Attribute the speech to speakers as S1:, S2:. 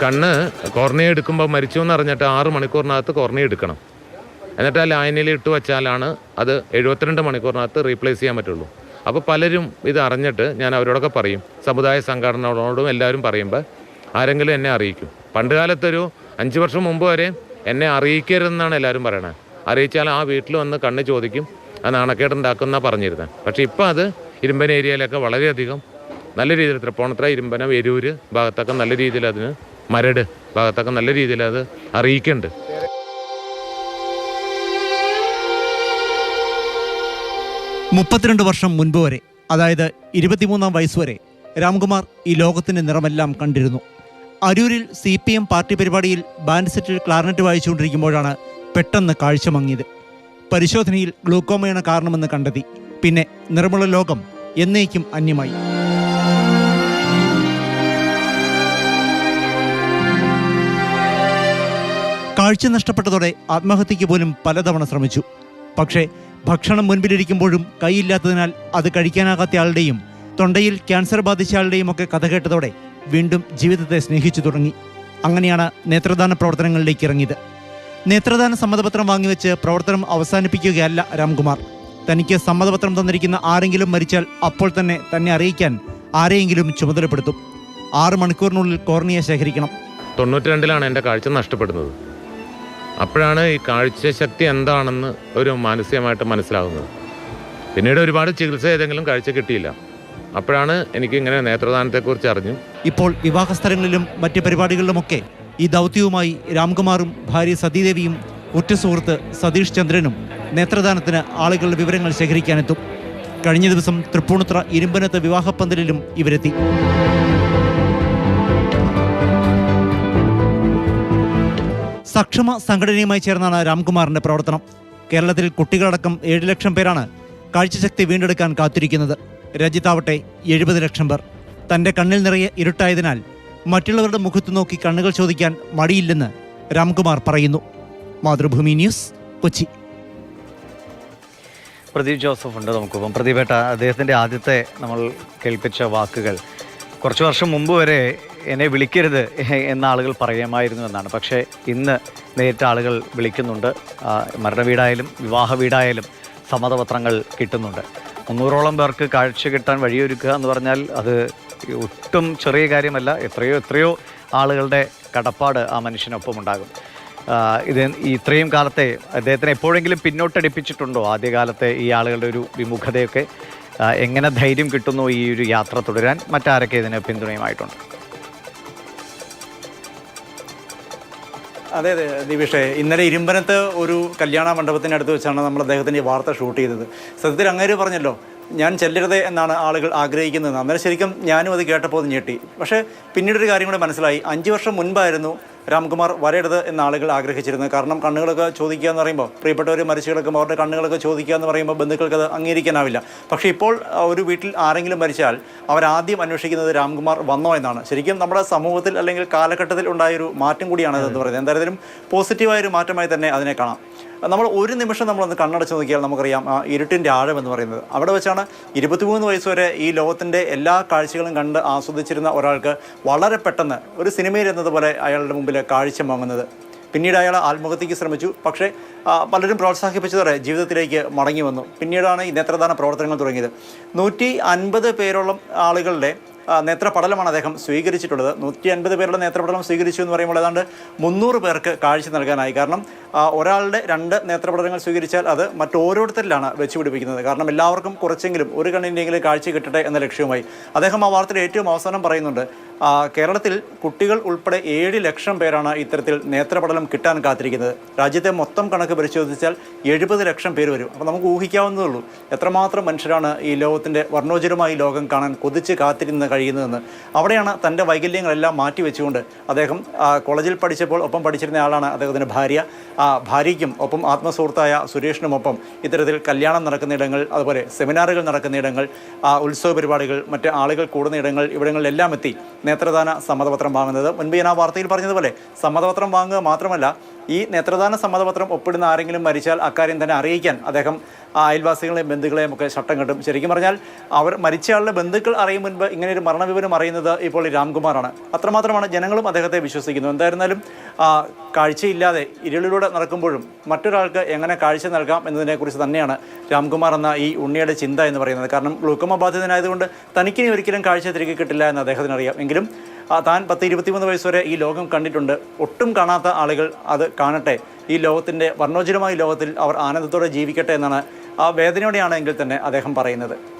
S1: കണ്ണ് കോർണിയ എടുക്കുമ്പോൾ മരിച്ചു എന്ന് അറിഞ്ഞിട്ട് ആറ് മണിക്കൂറിനകത്ത് കോർണിയ എടുക്കണം. എന്നിട്ട് ആ ലൈനിൽ ഇട്ട് വെച്ചാലാണ് അത് എഴുപത്തിരണ്ട് മണിക്കൂറിനകത്ത് റീപ്ലേസ് ചെയ്യാൻ പറ്റുള്ളൂ. അപ്പോൾ പലരും ഇത് അറിഞ്ഞിട്ട് ഞാൻ അവരോടൊക്കെ പറയും സമുദായ സംഘടനകളോടും എല്ലാവരും പറയുമ്പോൾ ആരെങ്കിലും എന്നെ അറിയിക്കും. പണ്ട് കാലത്തൊരു അഞ്ച് വർഷം മുമ്പ് വരെ എന്നെ അറിയിക്കരുതെന്നാണ് എല്ലാവരും പറയണത്. അറിയിച്ചാൽ ആ വീട്ടിൽ വന്ന് കണ്ണ് ചോദിക്കും ആ നാണക്കേടുണ്ടാക്കുന്ന പറഞ്ഞിരുന്നത് പക്ഷേ ഇപ്പോൾ അത് ഇരുമ്പൻ ഏരിയയിലൊക്കെ വളരെയധികം നല്ല രീതിയിൽ തൃപ്പൂണിത്തുറ ഇരുമ്പനം എരൂര് ഭാഗത്തൊക്കെ നല്ല രീതിയിൽ അതിന് മരട് ഭാഗത്തൊക്കെ നല്ല രീതിയിൽ അത് അറിയിക്കുന്നുണ്ട്.
S2: മുപ്പത്തിരണ്ട് വർഷം മുൻപ് വരെ അതായത് ഇരുപത്തിമൂന്നാം വയസ്സ് വരെ രാംകുമാർ ഈ ലോകത്തിന്റെ നിറമെല്ലാം കണ്ടിരുന്നു. അരൂരിൽ സി പി എം പാർട്ടി പരിപാടിയിൽ ബാൻഡ് സെറ്റിൽ ക്ലാർനെറ്റ് വായിച്ചുകൊണ്ടിരിക്കുമ്പോഴാണ് പെട്ടെന്ന് കാഴ്ച മങ്ങിയത്. പരിശോധനയിൽ ഗ്ലൂക്കോമയാണ് കാരണമെന്ന് കണ്ടെത്തി. പിന്നെ നിർമ്മല ലോകം എന്നേക്കും അന്യമായി. കാഴ്ച നഷ്ടപ്പെട്ടതോടെ ആത്മഹത്യക്ക് പോലും പലതവണ ശ്രമിച്ചു. പക്ഷേ ഭക്ഷണം മുൻപിലിരിക്കുമ്പോഴും കൈയില്ലാത്തതിനാൽ അത് കഴിക്കാനാകാത്ത ആളുടെയും തൊണ്ടയിൽ ക്യാൻസർ ബാധിച്ച ആളുടെയും ഒക്കെ കഥ കേട്ടതോടെ വീണ്ടും ജീവിതത്തെ സ്നേഹിച്ചു തുടങ്ങി. അങ്ങനെയാണ് നേത്രദാന പ്രവർത്തനങ്ങളിലേക്ക് ഇറങ്ങിയത്. നേത്രദാന സമ്മതപത്രം വാങ്ങിവെച്ച് പ്രവർത്തനം അവസാനിപ്പിക്കുകയല്ല രാംകുമാർ. തനിക്ക് സമ്മതപത്രം തന്നിരിക്കുന്ന ആരെങ്കിലും മരിച്ചാൽ അപ്പോൾ തന്നെ തന്നെ അറിയിക്കാൻ ആരെയെങ്കിലും ചുമതലപ്പെടുത്തും. ആറ് മണിക്കൂറിനുള്ളിൽ കോർണിയ ശേഖരിക്കണം.
S1: തൊണ്ണൂറ്റി രണ്ടിലാണ് എന്റെ കാഴ്ച നഷ്ടപ്പെടുന്നത്. അപ്പോഴാണ് ഈ കാഴ്ചശക്തി എന്താണെന്ന് ഒരു മാനസികമായിട്ട് മനസ്സിലാകുന്നത് പിന്നീട് ഒരുപാട് ചികിത്സ ഏതെങ്കിലും കാഴ്ച കിട്ടിയില്ല. അപ്പോഴാണ് എനിക്ക് ഇങ്ങനെ നേത്രദാനത്തെക്കുറിച്ച് അറിഞ്ഞു.
S2: ഇപ്പോൾ വിവാഹ സ്ഥലങ്ങളിലും മറ്റ് പരിപാടികളിലുമൊക്കെ ഈ ദൗത്യവുമായി രാംകുമാറും ഭാര്യ സതീദേവിയും ഉറ്റ സുഹൃത്ത് സതീഷ് ചന്ദ്രനും നേത്രദാനത്തിന് ആളുകളുടെ വിവരങ്ങൾ ശേഖരിക്കാനെത്തും. കഴിഞ്ഞ ദിവസം തൃപ്പൂണിത്ര ഇരുമ്പനത്ത് വിവാഹപ്പന്തലിലും ഇവരെത്തി. സക്ഷമ സംഘടനയുമായി ചേർന്നാണ് രാംകുമാറിന്റെ പ്രവർത്തനം. കേരളത്തിൽ കുട്ടികളടക്കം ഏഴ് ലക്ഷം പേരാണ് കാഴ്ചശക്തി വീണ്ടെടുക്കാൻ കാത്തിരിക്കുന്നത്. രജിതാവട്ടെ എഴുപത് ലക്ഷം പേർ. തന്റെ കണ്ണിൽ നിറയെ ഇരുട്ടായതിനാൽ മറ്റുള്ളവരുടെ മുഖത്ത് നോക്കി കണ്ണുകൾ ചോദിക്കാൻ മടിയില്ലെന്ന് രാംകുമാർ പറയുന്നു. മാതൃഭൂമി ന്യൂസ് കൊച്ചി.
S3: പ്രദീപ് ജോസഫ് ഉണ്ട് നമുക്കൊപ്പം. പ്രദീപേട്ട അദ്ദേഹത്തിന്റെ ആദ്യത്തെ നമ്മൾ കേൾപ്പിച്ച വാക്കുകൾ കുറച്ച് വർഷം മുമ്പ് വരെ എന്നെ വിളിക്കരുത് എന്ന ആളുകൾ പറയുമായിരുന്നു എന്നാണ്. പക്ഷേ ഇന്ന് നേരിട്ട് ആളുകൾ വിളിക്കുന്നുണ്ട്. മരണ വീടായാലും വിവാഹ വീടായാലും സമ്മതപത്രങ്ങൾ കിട്ടുന്നുണ്ട്. മുന്നൂറോളം പേർക്ക് കാഴ്ച കിട്ടാൻ വഴിയൊരുക്കുക എന്ന് പറഞ്ഞാൽ അത് ഒട്ടും ചെറിയ കാര്യമല്ല. എത്രയോ എത്രയോ ആളുകളുടെ കടപ്പാട് ആ മനുഷ്യനൊപ്പം ഉണ്ടാകും. ഇത് ഇത്രയും കാലത്തെ അദ്ദേഹത്തിന് എപ്പോഴെങ്കിലും പിന്നോട്ടടിപ്പിച്ചിട്ടുണ്ടോ? ആദ്യകാലത്തെ ഈ ആളുകളുടെ ഒരു വിമുഖതയൊക്കെ? എങ്ങനെ ധൈര്യം കിട്ടുന്നു ഈ ഒരു യാത്ര തുടരാൻ? മറ്റാരൊക്കെ ഇതിന് പിന്തുണയുമായിട്ടുണ്ട്?
S4: അതെ അതെ ദിവിഷേ. ഇന്നലെ ഇരുമ്പനത്ത് ഒരു കല്യാണ മണ്ഡപത്തിനടുത്ത് വെച്ചാണ് നമ്മൾ അദ്ദേഹത്തിന്റെ വാർത്ത ഷൂട്ട് ചെയ്തത്. സത്യത്തിൽ അങ്ങേര് പറഞ്ഞല്ലോ ഞാൻ ചെല്ലരുത് എന്നാണ് ആളുകൾ ആഗ്രഹിക്കുന്നത്. അന്നേരം ശരിക്കും ഞാനും അത് കേട്ടപ്പോൾ ഞെട്ടി. പക്ഷേ പിന്നീടൊരു കാര്യം കൂടെ മനസ്സിലായി. അഞ്ച് വർഷം മുൻപായിരുന്നു രാംകുമാർ വരരുത് എന്ന ആളുകൾ ആഗ്രഹിച്ചിരുന്നത്. കാരണം കണ്ണുകളൊക്കെ ചോദിക്കുക എന്ന് പറയുമ്പോൾ പ്രിയപ്പെട്ടവർ മരിച്ചു കിടക്കുമ്പോൾ അവരുടെ കണ്ണുകളൊക്കെ ചോദിക്കുക എന്ന് പറയുമ്പോൾ ബന്ധുക്കൾക്ക് അത് അംഗീകരിക്കാനാവില്ല. പക്ഷേ ഇപ്പോൾ ഒരു വീട്ടിൽ ആരെങ്കിലും മരിച്ചാൽ അവരാദ്യം അന്വേഷിക്കുന്നത് രാംകുമാർ വന്നോ എന്നാണ്. ശരിക്കും നമ്മുടെ സമൂഹത്തിൽ അല്ലെങ്കിൽ കാലഘട്ടത്തിൽ ഉണ്ടായൊരു മാറ്റം കൂടിയാണ് ഇതെന്ന് പറയുന്നത്. എന്തായാലും പോസിറ്റീവായൊരു മാറ്റമായി തന്നെ അതിനെ കാണാം. നമ്മൾ ഒരു നിമിഷം നമ്മളൊന്ന് കണ്ണടച്ച് നോക്കിയാൽ നമുക്കറിയാം ഇരുട്ടിന്റെ ആഴം എന്ന് പറയുന്നത്. അവിടെ വെച്ചാണ് ഇരുപത്തിമൂന്ന് വയസ്സ് വരെ ഈ ലോകത്തിന്റെ എല്ലാ കാഴ്ചകളും കണ്ട് ആസ്വദിച്ചിരുന്ന ഒരാൾക്ക് വളരെ പെട്ടെന്ന് ഒരു സിനിമയിൽ എന്നതുപോലെ അയാളുടെ മുമ്പിൽ കാഴ്ച വാങ്ങുന്നത് പിന്നീട് അയാൾ ആത്മഹത്യക്ക് ശ്രമിച്ചു. പക്ഷേ പലരും പ്രോത്സാഹിപ്പിച്ചതോടെ ജീവിതത്തിലേക്ക് മടങ്ങി വന്നു. പിന്നീടാണ് ഈ നേത്രദാന പ്രവർത്തനങ്ങൾ തുടങ്ങിയത്? നൂറ്റി അൻപത് പേരോളം ആളുകളുടെ നേത്രപടലമാണ് അദ്ദേഹം സ്വീകരിച്ചിട്ടുള്ളത്. നൂറ്റി അൻപത് പേരുടെ നേത്രപടലം സ്വീകരിച്ചു എന്ന് പറയുമ്പോൾ ഏതാണ്ട് മുന്നൂറ് പേർക്ക് കാഴ്ച നൽകാനായി. കാരണം ഒരാളുടെ രണ്ട് നേത്രപടലങ്ങൾ സ്വീകരിച്ചാൽ അത് മറ്റോരോരുത്തരിലാണ് വെച്ച് പിടിപ്പിക്കുന്നത് കാരണം എല്ലാവർക്കും കുറച്ചെങ്കിലും ഒരു കണ്ണിന്റെയെങ്കിലും കാഴ്ച കിട്ടട്ടെ എന്ന ലക്ഷ്യവുമായി. അദ്ദേഹം ആ വാർത്തയിൽ ഏറ്റവും അവസാനം പറയുന്നുണ്ട് കേരളത്തിൽ കുട്ടികൾ ഉൾപ്പെടെ ഏഴ് ലക്ഷം പേരാണ് ഇത്തരത്തിൽ നേത്രപടലം കിട്ടാൻ കാത്തിരിക്കുന്നത്. രാജ്യത്തെ മൊത്തം കണക്ക് പരിശോധിച്ചാൽ എഴുപത് ലക്ഷം പേര് വരും. അപ്പോൾ നമുക്ക് ഊഹിക്കാവുന്നതേ ഉള്ളൂ എത്രമാത്രം മനുഷ്യരാണ് ഈ ലോകത്തിന്റെ വർണോജരമായി ലോകം കാണാൻ കൊതിച്ച് കാത്തിരുന്ന് കഴിയുന്നതെന്ന്. അവിടെയാണ് തന്റെ വൈകല്യങ്ങളെല്ലാം മാറ്റി വെച്ചുകൊണ്ട് അദ്ദേഹം കോളേജിൽ പഠിച്ചപ്പോൾ ഒപ്പം പഠിച്ചിരുന്ന ആളാണ് അദ്ദേഹത്തിന്റെ ഭാര്യ. ആ ഭാര്യയ്ക്കും ഒപ്പം ആത്മസുഹൃത്തായ സുരേഷിനുമൊപ്പം ഇത്തരത്തിൽ കല്യാണം നടക്കുന്ന ഇടങ്ങൾ അതുപോലെ സെമിനാറുകൾ നടക്കുന്ന ഇടങ്ങൾ ആ, ഉത്സവ പരിപാടികൾ മറ്റ് ആളുകൾ കൂടുന്ന ഇടങ്ങൾ ഇവിടങ്ങളിലെല്ലാം എത്തി നേത്രദാന സമ്മതപത്രം വാങ്ങുന്നത്. മുൻപ് ഞാൻ ആ വാർത്തയിൽ പറഞ്ഞതുപോലെ സമ്മതപത്രം വാങ്ങുക മാത്രമല്ല ഈ നേത്രദാന സമ്മതപത്രം ഒപ്പിടുന്ന ആരെങ്കിലും മരിച്ചാൽ അക്കാര്യം തന്നെ അറിയിക്കാൻ അദ്ദേഹം അയൽവാസികളെയും ബന്ധുക്കളെയും ഒക്കെ ശട്ടം കെട്ടും. ശരിക്കും പറഞ്ഞാൽ അവർ മരിച്ചയാളുടെ ബന്ധുക്കൾ അറിയും മുൻപ് ഇങ്ങനെ ഒരു മരണവിവരം അറിയുന്നത് ഇപ്പോൾ ഈ രാംകുമാറാണ്. അത്രമാത്രമാണ് ജനങ്ങളും അദ്ദേഹത്തെ വിശ്വസിക്കുന്നു. എന്തായിരുന്നാലും കാഴ്ചയില്ലാതെ ഇരുളിലൂടെ നടക്കുമ്പോഴും മറ്റൊരാൾക്ക് എങ്ങനെ കാഴ്ച നൽകാം എന്നതിനെക്കുറിച്ച് തന്നെയാണ് രാംകുമാർ എന്ന ഈ ഉണ്ണിയുടെ ചിന്ത എന്ന് പറയുന്നത്. കാരണം ഗ്ലൂക്കോമ ബാധിതനായതുകൊണ്ട് തനിക്കിനി ഒരിക്കലും കാഴ്ച തിരികെ കിട്ടില്ല എന്ന് അദ്ദേഹത്തിന് അറിയാം എങ്കിലും താൻ പത്ത് ഇരുപത്തിമൂന്ന് വയസ്സ് വരെ ഈ ലോകം കണ്ടിട്ടുണ്ട്. ഒട്ടും കാണാത്ത ആളുകൾ അത് കാണട്ടെ. ഈ ലോകത്തിന്റെ വർണോജ്വലമായ ലോകത്തിൽ അവർ ആനന്ദത്തോടെ ജീവിക്കട്ടെ എന്നാണ് ആ വേദനയോടെയാണെങ്കിൽ തന്നെ അദ്ദേഹം പറയുന്നത്.